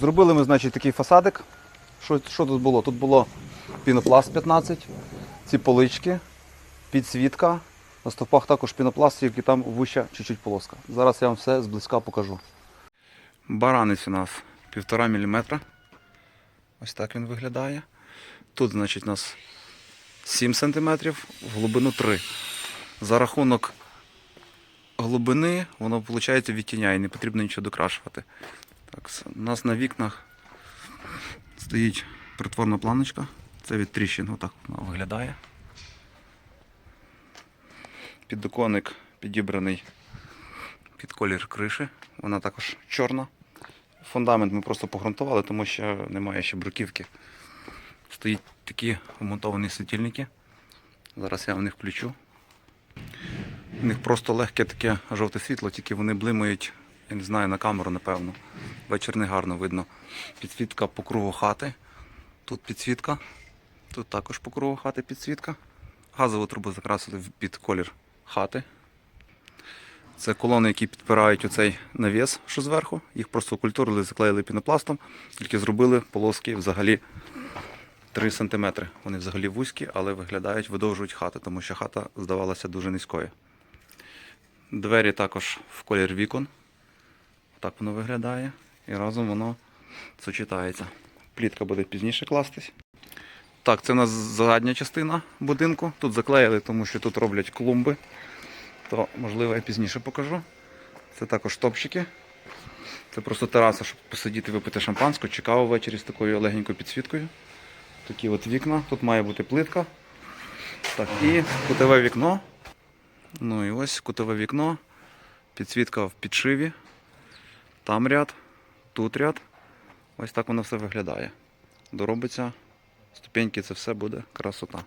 Зробили ми, значить, такий фасадик. Що, що тут було? Тут було пінопласт 15, ці полички, підсвітка. На стовпах також пінопласт, тільки там вища чуть-чуть полоска. Зараз я вам все зблизька покажу. Баранець у нас 1,5 мм. Ось так він виглядає. Тут, значить, у нас 7 см, в глибину 3. За рахунок глибини воно, виходить, відтіняє, не потрібно нічого докрашувати. Так, у нас на вікнах стоїть притворна планочка. Це від тріщин, отак вона виглядає. Піддоконник підібраний під колір криші. Вона також чорна. Фундамент ми просто погрунтували, тому що немає ще бруківки. Стоять такі вмонтовані світильники. Зараз я в них включу. У них просто легке таке жовте світло, тільки вони блимають, я не знаю, на камеру, напевно. Вечір не гарно видно. Підсвітка по кругу хати. Тут підсвітка. Тут також по кругу хати підсвітка. Газову трубу закрасили під колір хати. Це колони, які підпирають оцей навіс, що зверху. Їх просто окультурили, заклеїли пінопластом, тільки зробили полоски взагалі 3 см. Вони взагалі вузькі, але виглядають, видовжують хати, тому що хата здавалася дуже низькою. Двері також в колір вікон. Так воно виглядає. І разом воно сочетається. Плітка буде пізніше кластись. Так, це у нас задня частина будинку. Тут заклеїли, тому що тут роблять клумби. То, можливо, я пізніше покажу. Це також топчики. Це просто тераса, щоб посидіти, випити шампанську, чи каву ввечері з такою легенькою підсвіткою. Такі от вікна. Тут має бути плитка. Так, і кутове вікно. Ну і ось кутове вікно. Підсвітка в підшиві. Там ряд, тут ряд. Ось так воно все виглядає. Доробиться. Ступеньки це все буде красота.